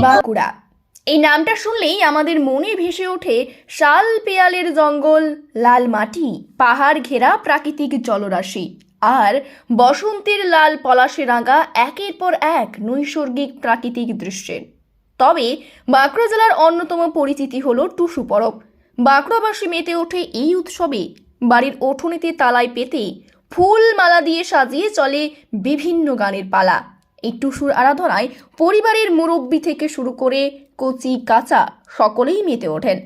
বাঁকুড়া। এই নামটা শুনলেই আমাদের মনে ভেসে ওঠে শাল পেয়ালের জঙ্গল, লাল মাটি, পাহাড় ঘেরা প্রাকৃতিক জলরাশি। আর বসন্তের লাল পলাশে রাঙা একের পর এক নৈসর্গিক প্রাকৃতিক দৃশ্যের। তবে বাঁকুড়া জেলার অন্যতম পরিচিতি হলো টুসু পরব। বাঁকুড়াবাসী মেতে ওঠে এই উৎসবে। বাড়ির উঠোনেতে তালায় পেতে ফুল মালা দিয়ে সাজিয়ে চলে বিভিন্ন গানের পালা। এই টুসুর আরাধনায় পরিবারের মুরব্বী থেকে শুরু করে কচি কাঁচা সকলেই মেতে ওঠেন।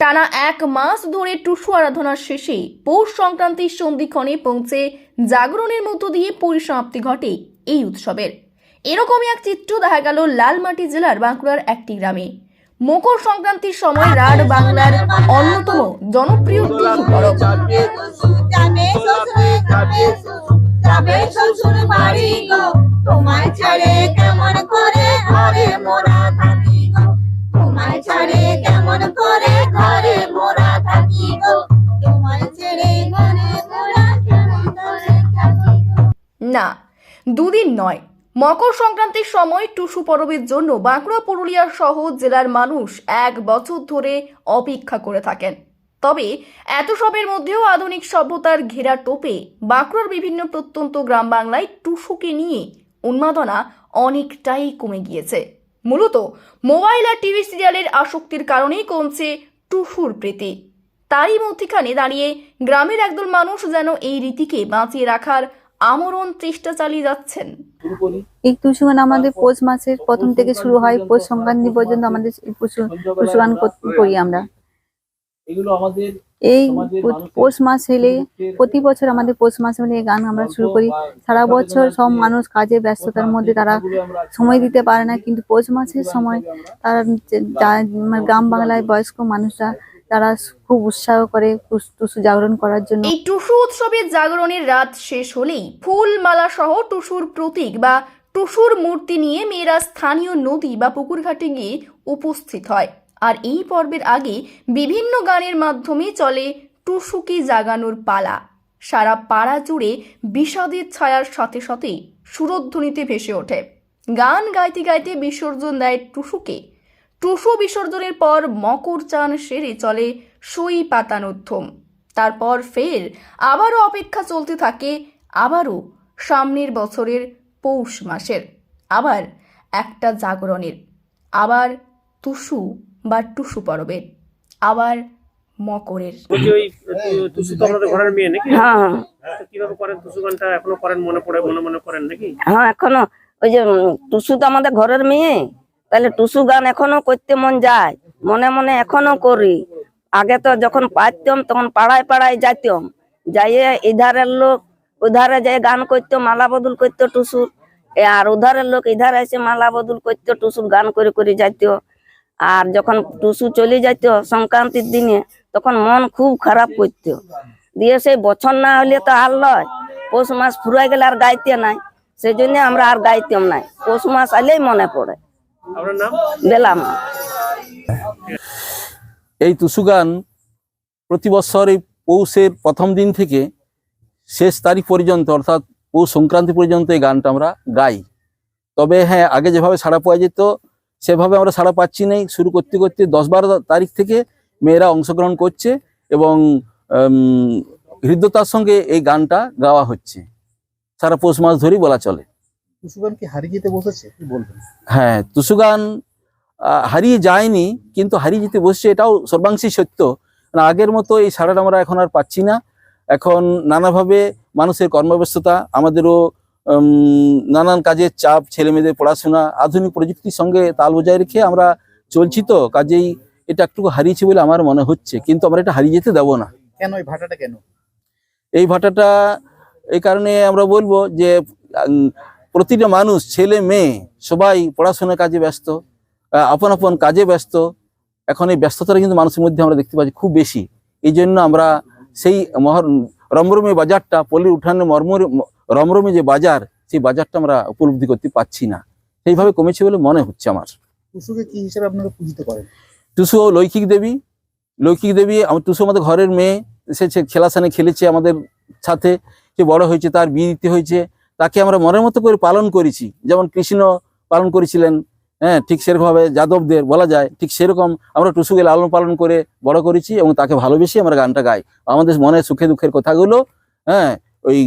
টানা এক মাস ধরে টুসু আরাধনার শেষে পৌষ সংক্রান্তির সন্ধিক্ষণে পৌঁছে জাগরণের মতো দিয়ে পরিসমাপ্তি ঘটে এই উৎসবের। এরকমই এক চিত্র দেখা গেল লালমাটি জেলার বাঁকুড়ার একটি গ্রামে। মকর সংক্রান্তির সময় রাড বাংলার অন্যতম জনপ্রিয় টুসু পরব না দুদিন নয়। মকর সংক্রান্তির সময় টুসু পরবের জন্য বাঁকুড়া, পুরুলিয়া সহ জেলার মানুষ এক বছর ধরে অপেক্ষা করে থাকেন। তবে এত সবের মধ্যেও আধুনিক সভ্যতার ঘেরা টোপে বাঁকুড়ার বিভিন্ন প্রত্যন্ত গ্রাম বাংলায় টুসুকে নিয়ে উন্মাদনা অনেকটাই কমে গিয়েছে। মূলত মোবাইল আর টিভি সিরিয়ালের আসক্তির কারণেই কমছে টুসুর প্রীতি। তারই মধ্যখানে দাঁড়িয়ে গ্রামের একদল মানুষ যেন এই রীতিকে বাঁচিয়ে রাখার আমরণ চেষ্টা চালিয়ে যাচ্ছেন। এই টুসু গান আমাদের পৌষ মাসের প্রথম থেকে শুরু হয়, পৌষ সংক্রান্তি পর্যন্ত আমাদের এই টুসু টুসু গান কর- করি আমরা। এই পৌষ মাস হলে প্রতি বছর আমাদের পৌষ মাস হলে এই গান আমরা শুরু করি। সারা বছর সব মানুষ কাজে ব্যস্ততার মধ্যে তারা সময় দিতে পারে না, কিন্তু পৌষ মাসের সময় তারা মানে গ্রাম বাংলায় বয়স্ক মানুষরা তারা খুব উৎসাহ করে টুস- জাগরণ করার জন্য। এই টুসু উৎসবের জাগরণের রাত শেষ হলেই ফুল মালা সহ টুসুর প্রতীক বা টুসুর মূর্তি নিয়ে মেয়েরা স্থানীয় নদী বা পুকুর ঘাটে গিয়ে উপস্থিত হয়। আর এই পর্বের আগে বিভিন্ন গানের মাধ্যমে চলে টুসুকে জাগানোর পালা। সারা পাড়া জুড়ে বিষাদের ছায়ার সাথে সাথে সুরধ্বনিতে ভেসে ওঠে। গান গাইতে গাইতে বিসর্জন দেয় টুসুকে। টুসু বিসর্জনের পর মকর চান সেরে চলে সই পাতানোত্থম তারপর ফের আবারও অপেক্ষা চলতে থাকে আবারও সামনের বছরের পৌষ মাসের। আবার একটা জাগরণের আবার টুসু বা টুসু পরবের আবার মকরের। বলছি ওই তু- টুসু তো আপনাদের ঘরের মেয়ে হ্যাঁ হ্যাঁ। তো কীভাবে করেন টুসু গানটা? এখনও করেন মনে পড়ে মনে মনে করেন নাকি? হ্যাঁ এখনও। ওই যে টুসু তো আমাদের ঘরের মেয়ে। তাহলে টুসু গান এখনও করতে মন যায়। মনে মনে এখনও করি। আগে তো যখন পারতাম, তখন পাড়ায় পাড়ায় যাইতাম। যাইয়ে ইধারের লোক উধারে যাই গান করতো, মালা বদল করতো টুসুর। আর উধারের লোক ইধারে এসে মালা বদল করতো, টুসুর গান করে করে যাইতো। আর যখন টুসু চলে যাইতো সংক্রান্তির দিনে, তখন মন খুব খারাপ করতো। দিয়ে সেই বছর না হলে তো আর লয়। পৌষ মাস ফুরাই গেলে আর গাইতে নাই। সেই জন্য আমরা আর গাইতাম নাই। পৌষ মাস আলেই মনে পড়ে। আপনার নাম? বেলাম। এই টুসু গান প্রতি বছর এই পৌষের প্রথম দিন থেকে শেষ তারিখ পর্যন্ত অর্থাৎ পৌষ সংক্রান্তি পর্যন্ত এই গানটা আমরা গাই। তবে হ্যাঁ আগে যেভাবে সাড়া পাওয়া যেত সেভাবে আমরা সাড়া পাচ্ছি নেই। শুরু করতে করতে দশ বারো তারিখ থেকে মেয়েরা অংশগ্রহণ করছে এবং হৃদ্যতার সঙ্গে এই গানটা গাওয়া হচ্ছে। সারা পৌষ মাস ধরেই বলা চলে। টুসুগান কি হারিয়ে যেতে বসেছে কি বলবেন? হ্যাঁ টুসু গান আহ, হারিয়ে যায়নি কিন্তু হারিয়ে যেতে বসছে এটাও সর্বাংশী সত্য। আগের মতো এই সাড়াটা আমরা এখন আর পাচ্ছি না। এখন নানাভাবে মানুষের কর্মব্যস্ততা আমাদেরও নানান কাজের চাপ ছেলে মেয়েদের পড়াশোনা আধুনিক প্রযুক্তির সঙ্গে তাল বজায় রেখে আমরা চলছি তো কাজেই এটা একটু হারিয়েছে বলে আমার মনে হচ্ছে কিন্তু আমরা এটা হারিয়ে যেতে দেবো না। কেন এই ভাটাটা কেন? এই ভাটাটা এই কারণে আমরা বলব যে প্রতিটা মানুষ ছেলে মেয়ে সবাই পড়াশোনার কাজে ব্যস্ত আপন আপন কাজে ব্যস্ত। এখন এই ব্যস্ততাটা কিন্তু মানুষের মধ্যে আমরা দেখতে পাচ্ছি খুব বেশি। এই জন্য আমরা সেই মহর রমরমে বাজারটা পল্লীর উঠানে মর্মর রমরমে যে বাজার সেই বাজারটা আমরা উপলব্ধি করতে পারছি না। সেইভাবে কমেছে বলে মনে হচ্ছে আমার। টুসুকে কি হিসেবে আপনারা পূজিত করেন? টুসু ও লৈখিক দেবী। লৌকিক দেবী আমার টুসু আমাদের ঘরের মেয়ে এসেছে খেলাসানে খেলেছে আমাদের সাথে। সে বড় হয়েছে তার বিয়ে দিতে হয়েছে। তাকে আমরা মনের মতো করে পালন করেছি। যেমন কৃষ্ণ পালন করেছিলেন হ্যাঁ ঠিক সেরকমভাবে যাদবদের বলা যায় ঠিক সেরকম আমরা টুসুকে লালন পালন করে বড় করেছি এবং তাকে ভালোবেসে আমরা গানটা গাই। আমাদের মনে সুখে দুঃখের কথাগুলো হ্যাঁ ওই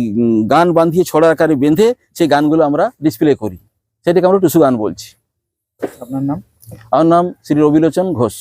গান বাঁধিয়ে ছড়া আকারে বেঁধে সেই গানগুলো আমরা ডিসপ্লে করি। সেটাকে আমরা টুসু গান বলছি। আপনার নাম? আমার নাম শ্রী রবিলোচন ঘোষ।